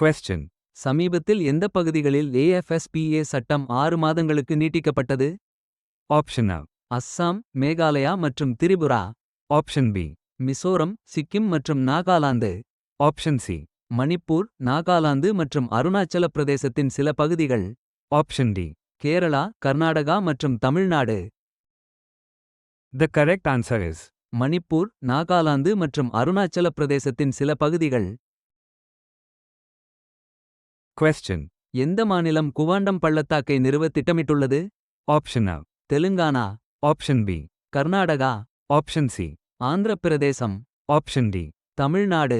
Question. சமீபத்தில் எந்த பகுதிகளில் A F S P A சட்டம் ஆறு மாதங்களுக்கு நீட்டிக்கப்பட்டது? Option A. அஸ்ஸாம் மேகாலயா மற்றும் திரிபுரா. ஆப்ஷன் பி மிசோரம் சிக்கிம் மற்றும் நாகாலாந்து. ஆப்ஷன் சி மணிப்பூர் நாகாலாந்து மற்றும் அருணாச்சல பிரதேசத்தின் சில பகுதிகள். ஆப்ஷன் டி கேரளா கர்நாடகா மற்றும் Tamil Nadu. The correct answer is Manipur Nagaland மற்றும் அருணாச்சல பிரதேசத்தின் சில பகுதிகள். கொஸ்டின் எந்த மாநிலம் குவாண்டம் பள்ளத்தாக்கை நிறுவ திட்டமிட்டுள்ளது option a Telangana. Option B Karnataka. Option C Andhra Pradesh option D Tamil Nadu.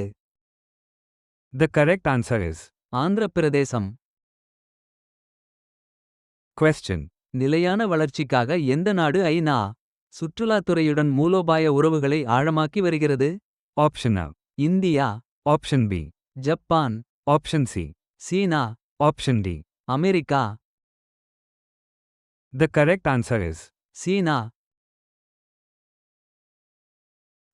The correct answer is Andhra Pradesh question நிலையான வளர்ச்சிக்காக எந்த நாடு ஐநா? சுற்றுலாத்துறையுடன் மூலோபாய உறவுகளை ஆழமாக்கி வருகிறது? Option a India. Option B Japan. Option C China Option D. America The correct answer is China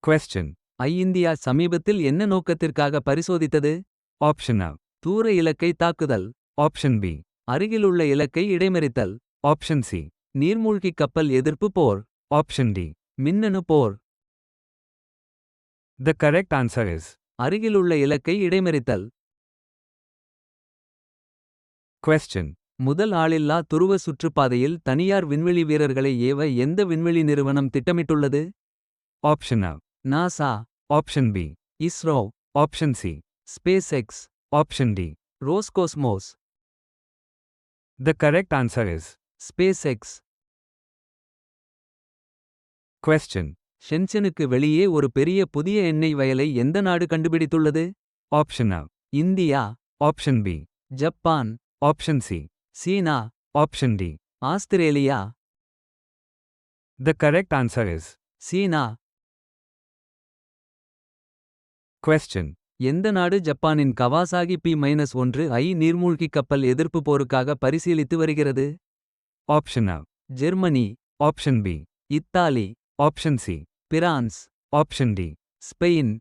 Question. ஐ இந்தியா சமீபத்தில் என்ன நோக்கத்திற்காக பரிசோதித்தது Option A. தூர இலக்கை தாக்குதல் Option B. அருகிலுள்ள இலக்கை இடைமறித்தல் Option C. நீர்மூழ்கிக் கப்பல் எதிர்ப்பு போர் Option D. மின்னணு போர் The correct answer is அருகிலுள்ள இலக்கை இடைமறித்தல் Question. முதல் ஆளில்லா துருவ சுற்றுப்பாதையில் தனியார் விண்வெளி வீரர்களை ஏவ எந்த விண்வெளி நிறுவனம் திட்டமிட்டுள்ளது? Option a NASA option B ISRO option C space X option D Roscosmos the correct answer is space X question ஷென்சனுக்கு வெளியே ஒரு பெரிய புதிய எண்ணெய் வயலை எந்த நாடு கண்டுபிடித்துள்ளது? Option a India. Option B Japan option C China option D Australia the correct answer is China Question எந்த நாடு ஜப்பானின் கவாசாகி பி மைனஸ் ஒன்று ஐ நீர்மூழ்கி கப்பல் எதிர்ப்பு போருக்காக பரிசீலித்து வருகிறது option a Germany option B Italy option C France option D Spain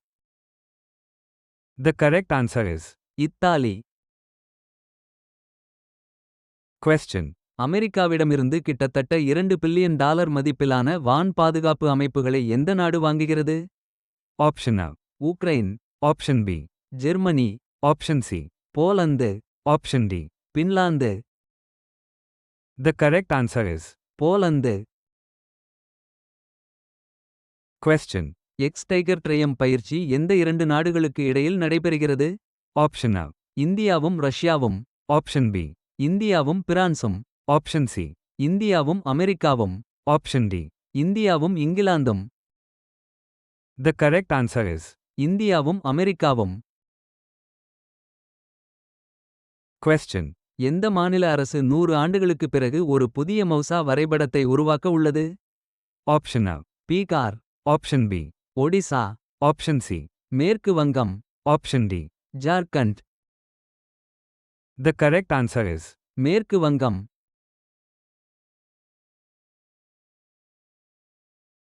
the correct answer is Italy question அமெரிக்காவிடமிருந்து கிட்டத்தட்ட இரண்டு பில்லியன் டாலர் மதிப்பிலான வான் பாதுகாப்பு அமைப்புகளை எந்த நாடு வாங்குகிறது? Option a Ukraine option B Germany option C Poland option D Finland the correct answer is Poland question X tiger triumph பயிற்சி எந்த இரண்டு நாடுகளுக்கு இடையில் நடைபெறுகிறது? ஆப்ஷன் அ இந்தியாவும் ரஷ்யாவும். ஆப்ஷன் பி இந்தியாவும் பிரான்சும் ஆப்ஷன் சி இந்தியாவும் அமெரிக்காவும் ஆப்ஷன் டி இந்தியாவும் இங்கிலாந்தும். த கரெக்ட் ஆன்சர் இஸ் இந்தியாவும் அமெரிக்காவும். கொஸ்டின் எந்த மாநில அரசு நூறு ஆண்டுகளுக்குப் பிறகு ஒரு புதிய மௌசா வரைபடத்தை உருவாக்க உள்ளது? ஆப்ஷன் அ Bihar option B Odisha option C மேற்கு வங்கம். Option D Jharkhand The correct answer is Merku Vangam.